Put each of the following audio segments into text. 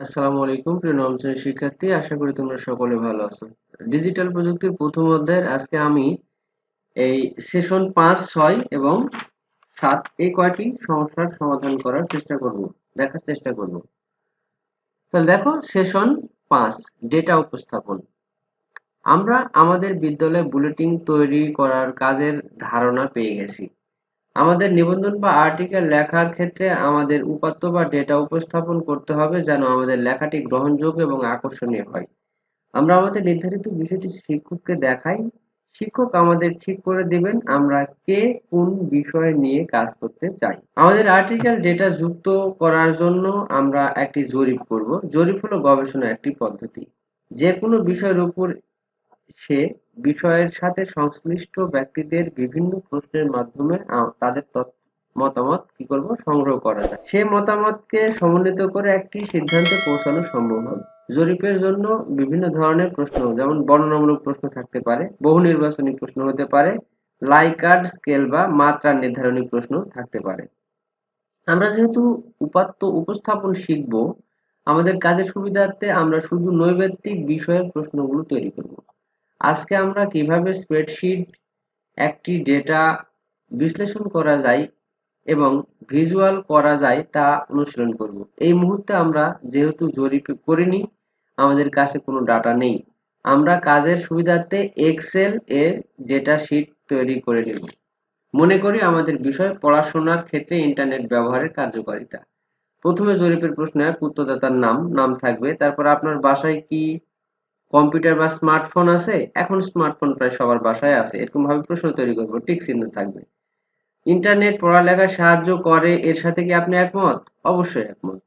আসসালামু আলাইকুম, প্রিয় নবম শিক্ষার্থী। আশা করি তোমরা সকলে ভালো আছো। ডিজিটাল প্রযুক্তির প্রথম অধ্যায়ের আজকে আমি এই সেশন পাঁচ, ছয় এবং সাত এই কয়টি সমস্যার সমাধান করার চেষ্টা করব, দেখার চেষ্টা করব। তাহলে দেখো সেশন পাঁচ ডেটা উপস্থাপন। আমরা আমাদের বিদ্যালয়ে বুলেটিন তৈরি করার কাজের ধারণা পেয়ে গেছি। আমাদের নিবন্ধন বা আর্টিকেল লেখার ক্ষেত্রে আমাদের উপাত্ত বা ডেটা উপস্থাপন করতে হবে যেন আমাদের লেখাটি গ্রহণযোগ্য এবং আকর্ষণীয় হয়। আমরা আমাদের নির্ধারিত বিষয়টি শিক্ষককে দেখাই। শিক্ষক আমাদের ঠিক করে দিবেন আমরা কে কোন বিষয় নিয়ে কাজ করতে চাই। আমাদের আর্টিকেল ডেটা যুক্ত করার জন্য আমরা একটি জরিপ করব। জরিপ হলো গবেষণা একটি পদ্ধতি। যে কোনো বিষয়ের উপর সে বিষয়ের সাথে সংশ্লিষ্ট ব্যক্তিদের বিভিন্ন প্রশ্নের মাধ্যমে তাদের মতামত কি করব, সংগ্রহ করা যায়। সে মতামতকে সমন্বিত করে একটি সিদ্ধান্তে পৌঁছানো সম্ভব হবে। জরিপের জন্য বিভিন্ন ধরনের প্রশ্ন, যেমন বর্ণনামূলক প্রশ্ন থাকতে পারে, বহু নির্বাচনী প্রশ্ন হতে পারে, লাইকার্ড স্কেল বা মাত্রা নির্ধারণী প্রশ্ন থাকতে পারে। আমরা যেহেতু উপাত্ত উপস্থাপন শিখব, আমাদের কাজের সুবিধার্থে আমরা শুধু নৈবেত্তিক বিষয়ের প্রশ্নগুলো তৈরি করব। আজকে আমরা কীভাবে স্প্রেডশিট একটি ডেটা বিশ্লেষণ করা যায় এবং ভিজুয়াল করা যায় তা অনুশীলন করব। এই মুহূর্তে আমরা যেহেতু জরিপ করিনি, আমাদের কাছে কোনো ডাটা নেই। আমরা কাজের সুবিধার্থে এক্সেল এর ডেটা শিট তৈরি করে নেব। মনে করি আমাদের বিষয় পড়াশোনার ক্ষেত্রে ইন্টারনেট ব্যবহারের কার্যকারিতা। প্রথমে জরিপের প্রশ্ন এক, উত্তরদাতার নাম নাম থাকবে, তারপর আপনার বাসায় কি কম্পিউটার বা স্মার্টফোন আছে, এখন স্মার্টফোন প্রায় সবার বাসায় আছে। এরকম ভাবে প্রশ্ন তৈরি করব টিক চিহ্ন থাকবে। ইন্টারনেট পড়ালেখায় সাহায্য করে, এর সাথে কি আপনি একমত? অবশ্যই একমত।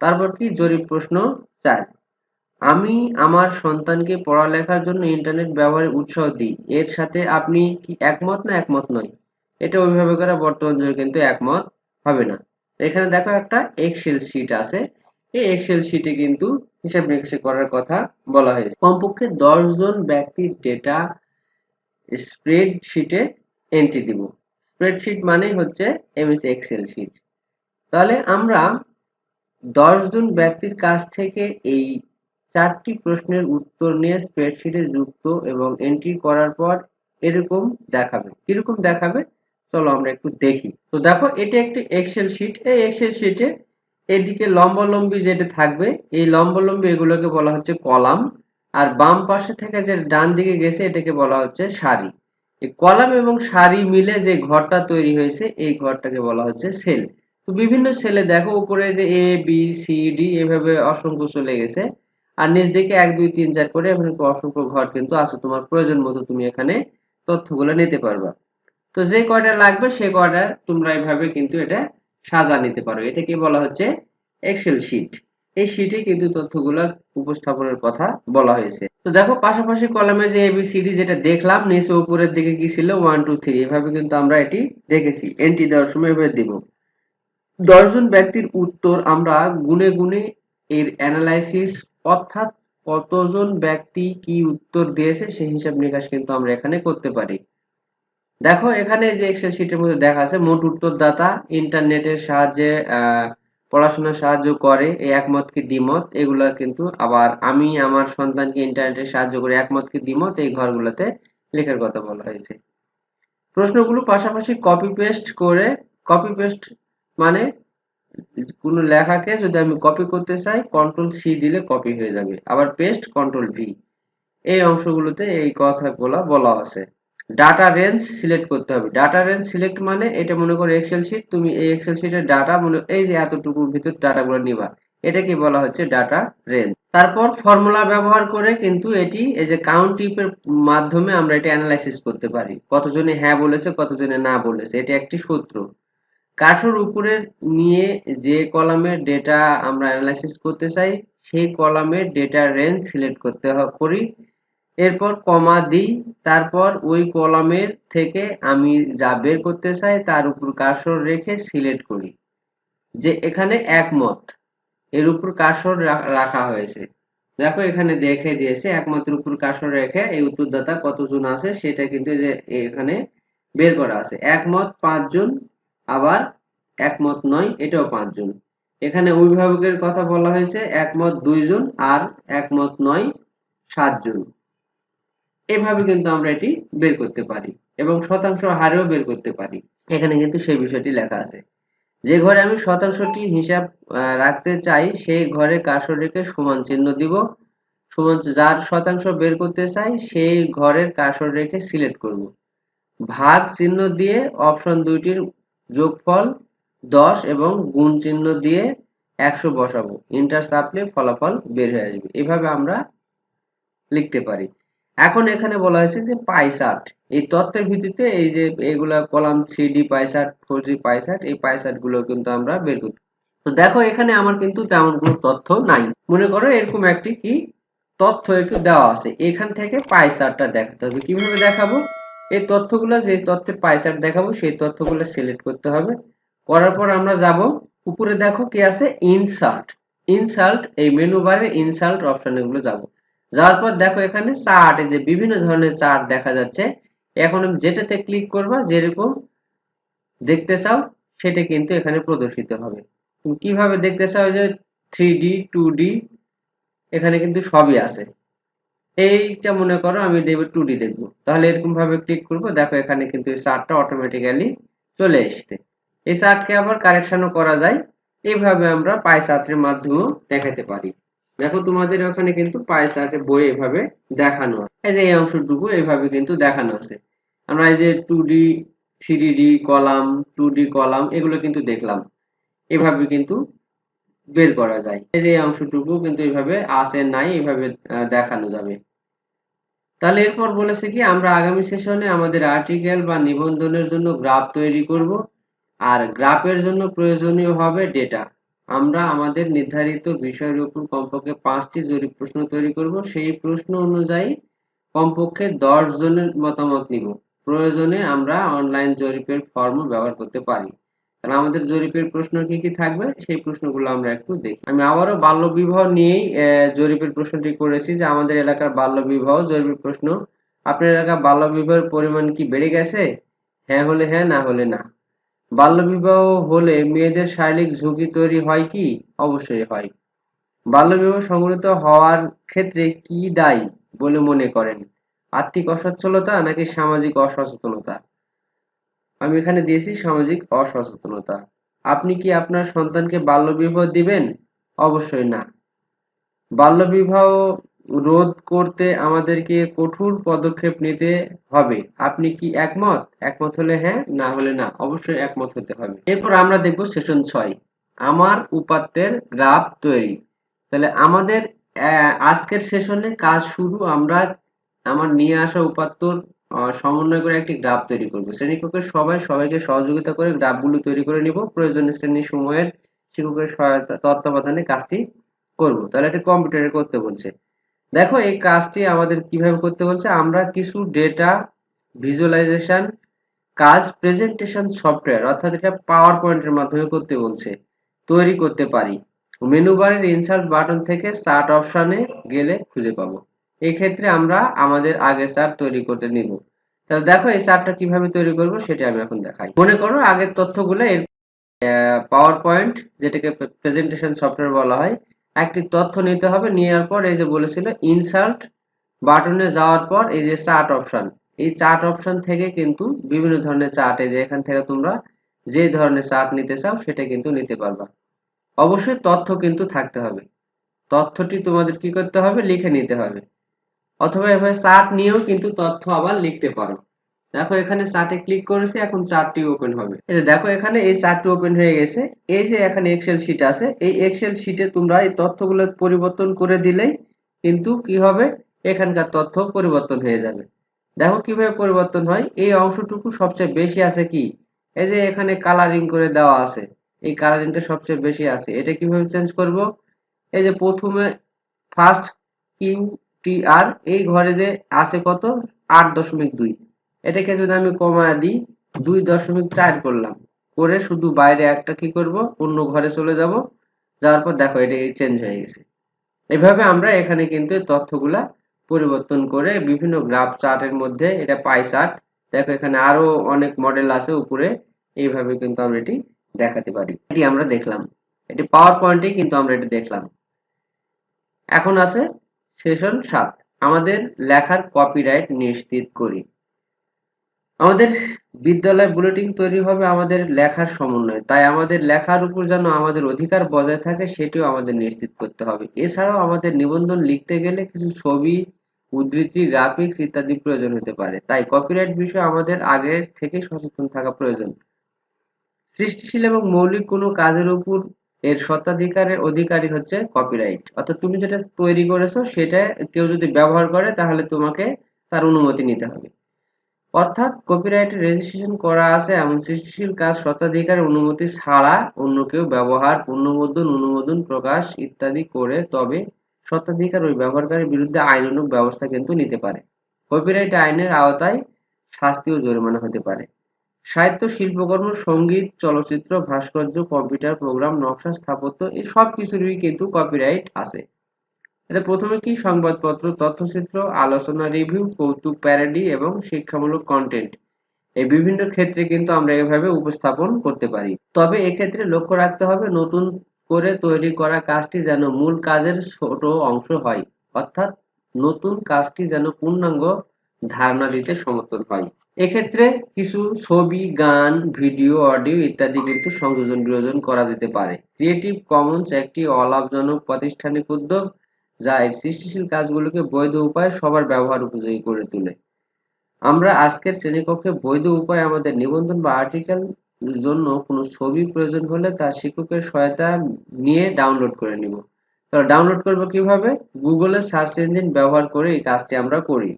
তারপর কি জরিপ প্রশ্ন চার। আমি আমার সন্তানকে পড়ালেখার জন্য ইন্টারনেট ব্যবহারে উৎসাহ দিই, এর সাথে আপনি কি একমত না একমত নয় এটা অভিভাবকেরা বর্তমান যুগে কিন্তু একমত হবে না। এখানে দেখো একটা এক্সেল শিট আছে এই এক্সেল শিটে কিন্তু হিসাব নিকাশ করার কথা বলা হয়েছে। কমপক্ষে দশ জন ব্যক্তির ডেটা স্প্রেডশিটে এন্ট্রি দিব। স্প্রেডশিট মানেই হচ্ছে এমএস এক্সেল শিট তাহলে আমরা দশ জন ব্যক্তির কাছ থেকে এই চারটি প্রশ্নের উত্তর নিয়ে স্প্রেডশিটে যুক্ত এবং এন্ট্রি করার পর এরকম দেখাবে। কীরকম দেখাবে? চলো আমরা একটু দেখি। তো দেখো, এটা একটি এক্সেল শিট এই এক্সেল শিটে এদিকে লম্বালম্বি যেটা থাকবে, এই লম্বালম্বি এগুলোকে বলা হচ্ছে কলাম। আর বাম পাশে থেকে যে ডান দিকে গেছে, এটাকে বলা হচ্ছে সারি। এই কলাম এবং সারি মিলে যে ঘরটা তৈরি হয়েছে, এই ঘরটাকে বলা হচ্ছে সেল। তো বিভিন্ন সেলে দেখো, উপরে যে এ, বি সি ডি এভাবে অসংখ্য চলে গেছে। আর নিচ দিকে এক, দুই, তিন, চার করে এখানে অসংখ্য ঘর কিন্তু আছে, তোমার প্রয়োজন মতো তুমি এখানে তথ্যগুলো নিতে পারবা। তো যে কয়টা লাগবে, সে কয়টা তোমরা এইভাবে কিন্তু এটা সাজা নিতে পারো। এটাকে বলা হচ্ছে এক্সেল শিট এই শিটে কিন্তু তথ্যগুলো উপস্থাপনের কথা বলা হয়েছে। তো দেখো, পাশাপাশি কলামে যে এবিসিডি যেটা দেখলাম, নিচে উপরের দিকে কি ছিল? ওয়ান টু থ্রি এভাবে কিন্তু আমরা এটি দেখেছি। এন্ট্রি দেওয়ার সময় এভাবে দেব। দশজন ব্যক্তির উত্তর আমরা গুনে গুনে এর অ্যানালাইসিস অর্থাৎ কতজন ব্যক্তি কি উত্তর দিয়েছে সেই হিসাব নিকাশ কিন্তু আমরা এখানে করতে পারি। দেখো, এখানে যে এক্সেল শিটের মধ্যে দেখা আছে, মোট উত্তরদাতা ইন্টারনেটের সাহায্যে পড়াশোনা সাহায্য করে এই একমত কি দ্বিমত। এগুলা কিন্তু আবার আমি আমার সন্তানকে ইন্টারনেটে সাহায্য করে একমত কি দ্বিমত, এই ঘরগুলোতে লেখার কথা বলা হয়েছে। প্রশ্নগুলো পাশাপাশি কপি পেস্ট করে কপি পেস্ট মানে কোনো লেখাকে যদি আমি কপি করতে চাই কন্ট্রোল সি দিলে কপি হয়ে যাবে। আবার পেস্ট কন্ট্রোল ভি এই অংশগুলোতে এই কথাগুলো বলা আছে। ডাটা রেঞ্জ সিলেক্ট করতে হবে। ডাটা রেঞ্জ সিলেক্ট মানে এটা মনে করো এক্সেল শিট তুমি এই এক্সেল শিটের ডাটা মনে, এই যে এতটুকুর ভিতর ডাটাগুলো নিবা। এটাকে বলা হচ্ছে ডাটা রেঞ্জ তারপর ফর্মুলা ব্যবহার করে কিন্তু এটি এই যে কাউন্ট টিপের মাধ্যমে আমরা এটা অ্যানালাইসিস করতে পারি। কতজনে হ্যাঁ বলেছে, কতজনে না বলেছে, এটা একটি সূত্র। কার্সর উপরে নিয়ে যে কলামের ডেটা আমরা অ্যানালাইসিস করতে চাই, সেই কলামের ডেটা রেঞ্জ সিলেক্ট করতে করি। এরপর কমা দিই, তারপর ওই কলামের থেকে আমি যা বের করতে চাই তার উপর কার্সর রেখে সিলেক্ট করি, যে এখানে একমত, এর উপর কার্সর রাখা হয়েছে। দেখো এখানে দেখে দিয়েছে, একমতের উপর কার্সর রেখে এই উত্তরদাতা কতজন আছে সেটা কিন্তু যে এখানে বের করা আছে। একমত পাঁচজন আবার একমত নয়, এটাও পাঁচজন এখানে অভিভাবকের কথা বলা হয়েছে, একমত দুইজন আর একমত নয় সাতজন এভাবে কিন্তু আমরা এটি বের করতে পারি এবং শতাংশ হারেও বের করতে পারি। এখানে কিন্তু সেই বিষয়টি লেখা আছে। যে ঘরে আমি শতাংশটি হিসাব রাখতে চাই, সেই ঘরে কাসর রেখে সমান চিহ্ন দিব। সমান যার শতাংশ বের করতে চাই, সেই ঘরের কাসর রেখে সিলেক্ট করব। ভাগ চিহ্ন দিয়ে অপশন দুইটির যোগফল দশ এবং গুণ চিহ্ন দিয়ে একশো বসাবো। ইন্টার চাপলে ফলাফল বের হয়ে আসবে। এভাবে আমরা লিখতে পারি। এখন এখানে বলা হয়েছে যে পাই চার্ট এই তথ্যের ভিত্তিতে এই যে এগুলা column three D pie chart four D pie chart এই পাই চার্টগুলো কিন্তু আমরা বের করতে তো দেখো, এখানে আমার কিন্তু তেমন কোনো তথ্য নাই। মনে করো এরকম একটি কি তথ্য একটু দেওয়া আছে। এখান থেকে পাই চার্টটা দেখাতে হবে। কীভাবে দেখাবো? এই তথ্যগুলো, যে তথ্যের পাই চার্ট দেখাবো, সেই তথ্যগুলো সিলেক্ট করতে হবে। করার পর আমরা যাব। উপরে দেখো কি আছে ইনসার্ট ইনসাল্ট এই মেনু বারে ইনসাল্ট অপশনে গুলো যাব। যাওয়ার পর দেখো এখানে চার্ট যে বিভিন্ন ধরনের চার্ট দেখা যাচ্ছে। এখন যেটাতে ক্লিক করবা, যেরকম দেখতে চাও, সেটা কিন্তু এখানে প্রদর্শিত হবে। কীভাবে দেখতে চাও যে থ্রি ডি টু ডি এখানে কিন্তু সবই আছে। এইটা মনে করো আমি দেব টু ডি দেখব। তাহলে এরকম ভাবে ক্লিক করব, দেখো এখানে কিন্তু এই চার্টটা অটোমেটিক্যালি চলে এসছে। এই চার্টকে আবার কারেকশনও করা যায়। এইভাবে আমরা পাই চার্টের মাধ্যমেও দেখাতে পারি। দেখো তোমাদের ওখানে কিন্তু পাই চার্টে বই এভাবে দেখানো এই যে এই অংশটুকু এভাবে কিন্তু দেখানো আছে। আমরা এই যে two D three D column two D column, এগুলো কিন্তু দেখলাম। এভাবে কিন্তু বের করা যায়। এই যে এই অংশটুকু কিন্তু এভাবে আসে নাই এইভাবে দেখানো যাবে। তাহলে এরপর বলেছে কি, আমরা আগামী সেশনে আমাদের আর্টিকেল বা নিবন্ধনের জন্য গ্রাফ তৈরি করব। আর গ্রাফের জন্য প্রয়োজনীয় হবে ডেটা আমরা আমাদের নির্ধারিত বিষয়ের উপর কমপক্ষে পাঁচটি জরিপ প্রশ্ন তৈরি করব। সেই প্রশ্ন অনুযায়ী কমপক্ষে দশ জনের মতামত নিব। প্রয়োজনে আমরা অনলাইন জরিপের ফর্ম ব্যবহার করতে পারি। তাহলে আমাদের জরিপের প্রশ্ন কি কি থাকবে? সেই প্রশ্নগুলো আমরা একটু দেখি। আমি আবারও বাল্য বিবাহ নিয়েই জরিপের প্রশ্নটি করেছি যে আমাদের এলাকার বাল্য বিবাহ জরিপের প্রশ্ন, আপনার এলাকার বাল্য বিবাহের পরিমাণ কি বেড়ে গেছে? হ্যাঁ হলে হ্যাঁ না হলে না। বাল্যবিবাহ হলে মেয়েদের শারীরিক ঝুঁকি তৈরি হয় কি? অবশ্যই হয়। বাল্যবিবাহ সংঘটিত হওয়ার ক্ষেত্রে কি দায়ী বলে মনে করেন? আর্থিক অসচ্ছলতা নাকি সামাজিক অসচেতনতা? আমি এখানে দিয়েছি সামাজিক অসচেতনতা। আপনি কি আপনার সন্তানকে বাল্যবিবাহ দিবেন? অবশ্যই না। বাল্যবিবাহ রোধ করতে আমাদেরকে কঠোর পদক্ষেপ নিতে হবে। আপনি কি একমত? একমত হলে হ্যাঁ না হলে না। অবশ্যই একমত হতে হবে। এরপর আমরা দেখব সেশন ছয়, আমার উপাত্তের গ্রাফ তৈরি। তাহলে আমাদের আজকের সেশনে কাজ শুরু আমরা আমার নিয়ে আসা উপাত্তর সমন্বয় করে একটি গ্রাফ তৈরি করব। শ্রেণীকক্ষের সবাই সবাইকে সহযোগিতা করে গ্রাফগুলো তৈরি করে নিব। প্রয়োজনীয় শ্রেণি সময়ের শিক্ষকের সহায়তা তত্ত্বাবধানে কাজটি করব। তাহলে এটা কম্পিউটারে করতে বলছে। দেখো, এই কাজটি আমাদের কীভাবে করতে বলছে? আমরা কিছু ডেটা ভিজুয়ালাইজেশন কাজ প্রেজেন্টেশন সফটওয়্যার অর্থাৎ এটা পাওয়ার পয়েন্টের মাধ্যমে করতে বলছে, তৈরি করতে পারি। মেনু বারের ইনসার্ট বাটন থেকে চার্ট অপশনে গেলে খুঁজে পাবো। এই ক্ষেত্রে আমরা আমাদের আগের চার্ট তৈরি করতে নিব। তাহলে দেখো, এই চার্টটা কীভাবে তৈরি করব সেটা আমি এখন দেখাই। মনে করো, আগের তথ্যগুলো পাওয়ার পয়েন্ট যেটাকে প্রেজেন্টেশন সফটওয়্যার বলা হয় একটি তথ্য নিতে হবে, নেওয়ার পর এই যে বলেছিল ইনসার্ট বাটনে যাওয়ার পর এই যে চার্ট অপশন এই চার্ট অপশন থেকে কিন্তু বিভিন্ন ধরনের চার্ট এই যে এখান থেকে তোমরা যে ধরনের চার্ট নিতে চাও সেটা কিন্তু নিতে পারবা। অবশ্যই তথ্য কিন্তু থাকতে হবে। তথ্যটি তোমাদের কি করতে হবে? লিখে নিতে হবে। অথবা এভাবে চার্ট নিয়েও কিন্তু তথ্য আবার লিখতে পারো। দেখো এখানে চার্টে ক্লিক করেছি, এখন চার্টটি ওপেন হবে। এই দেখো এখানে এই চার্টটি ওপেন হয়ে গেছে। এই যে এখানে এক্সেল শিট আছে, এই এক্সেল শিটে তোমরা এই তথ্যগুলো পরিবর্তন করে দিলেই কিন্তু কি হবে? এখানকার তথ্য পরিবর্তন হয়ে যাবে। দেখো কীভাবে পরিবর্তন হয়, এই অংশটুকু সবচেয়ে বেশি আছে কি? এই যে এখানে কালারিং করে দেওয়া আছে, এই কালারিংটা সবচেয়ে বেশি আছে। এটা কীভাবে চেঞ্জ করব? এই যে প্রথমে ফার্স্ট কিউ টি আর এই ঘরে যে আছে কত? আট দশমিক দুই। এটাকে যদি আমি কমা দিই, দুই দশমিক চার করলাম। করে শুধু বাইরে একটা কি করব? অন্য ঘরে চলে যাব। যাওয়ার পর দেখো এটা চেঞ্জ হয়ে গেছে। এভাবে আমরা এখানে কিন্তু তথ্যগুলা পরিবর্তন করে বিভিন্ন গ্রাফ চার্টের মধ্যে এটা পাই চার্ট দেখো এখানে আরও অনেক মডেল আছে উপরে, এইভাবে কিন্তু আমরা এটি দেখাতে পারি। এটি আমরা দেখলাম। এটি পাওয়ার পয়েন্টে কিন্তু আমরা এটি দেখলাম। এখন আছে সেশন সাত। আমাদের লেখার কপিরাইট নিশ্চিত করি। আমাদের বিদ্যালয় বুলেটিন তৈরি হবে আমাদের লেখার সমন্বয়ে। তাই আমাদের লেখার উপর যেন আমাদের অধিকার বজায় থাকে, সেটিও আমাদের নিশ্চিত করতে হবে। এছাড়াও আমাদের নিবন্ধন লিখতে গেলে কিছু ছবি, উদ্ধৃতি গ্রাফিক্স ইত্যাদি প্রয়োজন হতে পারে। তাই কপিরাইট বিষয়ে আমাদের আগে থেকে সচেতন থাকা প্রয়োজন। সৃষ্টিশীল এবং মৌলিক কোনো কাজের উপর এর স্বত্বাধিকারের অধিকারী হচ্ছে কপিরাইট অর্থাৎ তুমি যেটা তৈরি করেছ, সেটা কেউ যদি ব্যবহার করে, তাহলে তোমাকে তার অনুমতি নিতে হবে। অর্থাৎ কপিরাইটে রেজিস্ট্রেশন করা আছে এমন সৃষ্টিশীল কাজ স্বত্বাধিকারের অনুমতি ছাড়া অন্য কেউ ব্যবহার পুনর্মুদ্রণ অনুমোদন প্রকাশ ইত্যাদি করে তবে স্বত্বাধিকার ওই ব্যবহারকারীর বিরুদ্ধে আইনানুগ ব্যবস্থা কিন্তু নিতে পারে। কপিরাইট আইনের আওতায় শাস্তি ও জরিমানা হতে পারে। সাহিত্য, শিল্পকর্ম, সংগীত, চলচ্চিত্র, ভাস্কর্য, কম্পিউটার, প্রোগ্রাম, নকশা, স্থাপত্য এই সব কিছুরই কিন্তু কপিরাইট আছে। এটা প্রথমে কি সংবাদপত্র, তথ্যচিত্র, আলোচনা রিভিউ কৌতুক প্যারেডি এবং শিক্ষামূলক কন্টেন্ট এই বিভিন্ন ক্ষেত্রে কিন্তু আমরা এভাবে উপস্থাপন করতে পারি। তবে এক্ষেত্রে লক্ষ্য রাখতে হবে নতুন করে তৈরি করা কাজটি যেন মূল কাজের ছোট অংশ হয়, অর্থাৎ নতুন কাজটি যেন পূর্ণাঙ্গ ধারণা দিতে সমর্থন হয়। এক্ষেত্রে কিছু ছবি, গান ভিডিও অডিও ইত্যাদি কিন্তু সংযোজন বিয়োজন করা যেতে পারে। ক্রিয়েটিভ কমন্স একটি অলাভজনক প্রাতিষ্ঠানিক উদ্যোগ। যা এর সৃষ্টিশীল কাজগুলোকে বৈধ উপায়ে সবার ব্যবহার উপযোগী করে তোলে। আমরা আজকের শ্রেণীকক্ষে বৈধ উপায়ে আমাদের নিবন্ধন বা আর্টিকেল জন্য কোনো ছবি প্রয়োজন হলে তা শিক্ষকের সহায়তা নিয়ে ডাউনলোড করে নিব। তো ডাউনলোড করব কীভাবে? গুগলের সার্চ ইঞ্জিন ব্যবহার করে এই কাজটি আমরা করি।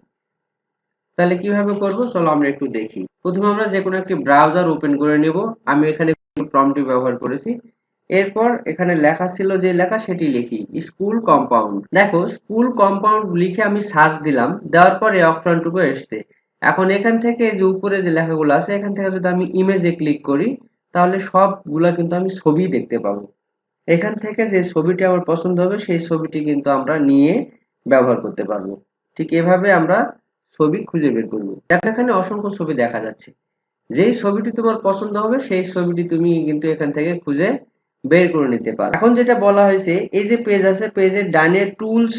তাহলে কীভাবে করব? চলো আমরা একটু দেখি। প্রথমে আমরা যে কোনো একটি ব্রাউজার ওপেন করে নেব। আমি এখানে প্রম্পটি ব্যবহার করেছি। এরপর এখানে লেখা ছিল যে লেখা সেটি লিখি স্কুল কম্পাউন্ড দেখো স্কুল কম্পাউন্ড লিখে আমি সার্চ দিলাম, দেওয়ার পরে অপশনটুকু এসছে। এখন এখান থেকে যে উপরে যে লেখাগুলো আছে, এখান থেকে যদি আমি ইমেজে ক্লিক করি, তাহলে সবগুলা কিন্তু আমি ছবি দেখতে পাবো। এখান থেকে যে ছবিটি আমার পছন্দ হবে, সেই ছবিটি কিন্তু আমরা নিয়ে ব্যবহার করতে পারব। ঠিক এভাবে আমরা ছবি খুঁজে বের করব। দেখো, এখানে অসংখ্য ছবি দেখা যাচ্ছে। যেই ছবিটি তোমার পছন্দ হবে, সেই ছবিটি তুমি কিন্তু এখান থেকে খুঁজে বের করে নিতে পারো। এখন যেটা বলা হয়েছে, এই যে পেজ আছে পেজের ডানে টুলস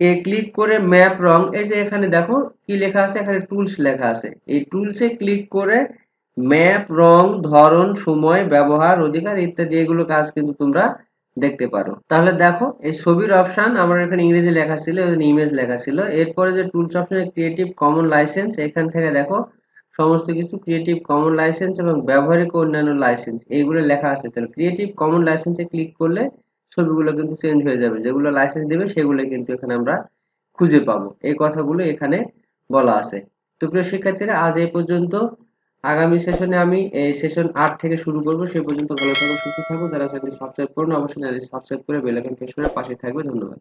এ ক্লিক করে ম্যাপ রং, এই যে এখানে দেখো কি লেখা আছে, এখানে টুলস লেখা আছে। এই টুলসে ক্লিক করে ম্যাপ রং, ধরন, সময়, ব্যবহার, অধিকার ইত্যাদি, এগুলো কাজ কিন্তু তোমরা দেখতে পারো। তাহলে দেখো, এই ছবির অপশন আমার এখানে ইংরেজি লেখা ছিল ইমেজ লেখা ছিল। এরপরে যে টুলস অপশনে ক্রিয়েটিভ কমন লাইসেন্স এখান থেকে দেখো সমস্ত কিছু ক্রিয়েটিভ কমন লাইসেন্স এবং ব্যবহারিক অন্যান্য লাইসেন্স এইগুলো লেখা আছে। তাহলে ক্রিয়েটিভ কমন লাইসেন্সে ক্লিক করলে ছবিগুলো কিন্তু চেঞ্জ হয়ে যাবে। যেগুলো লাইসেন্স দেবে সেগুলো কিন্তু এখানে আমরা খুঁজে পাবো। এই কথাগুলো এখানে বলা আছে। তো প্রিয় শিক্ষার্থীরা, আজ এই পর্যন্ত। আগামী সেশনে আমি এই সেশন আট থেকে শুরু করব। সে পর্যন্ত ভালো থাকো সুস্থ থাকো যারা চ্যানেলটি সাবস্ক্রাইব করুন অবশ্যই সাবস্ক্রাইব করে বেল আইকন প্রেস করে পাশে থাকবে। ধন্যবাদ।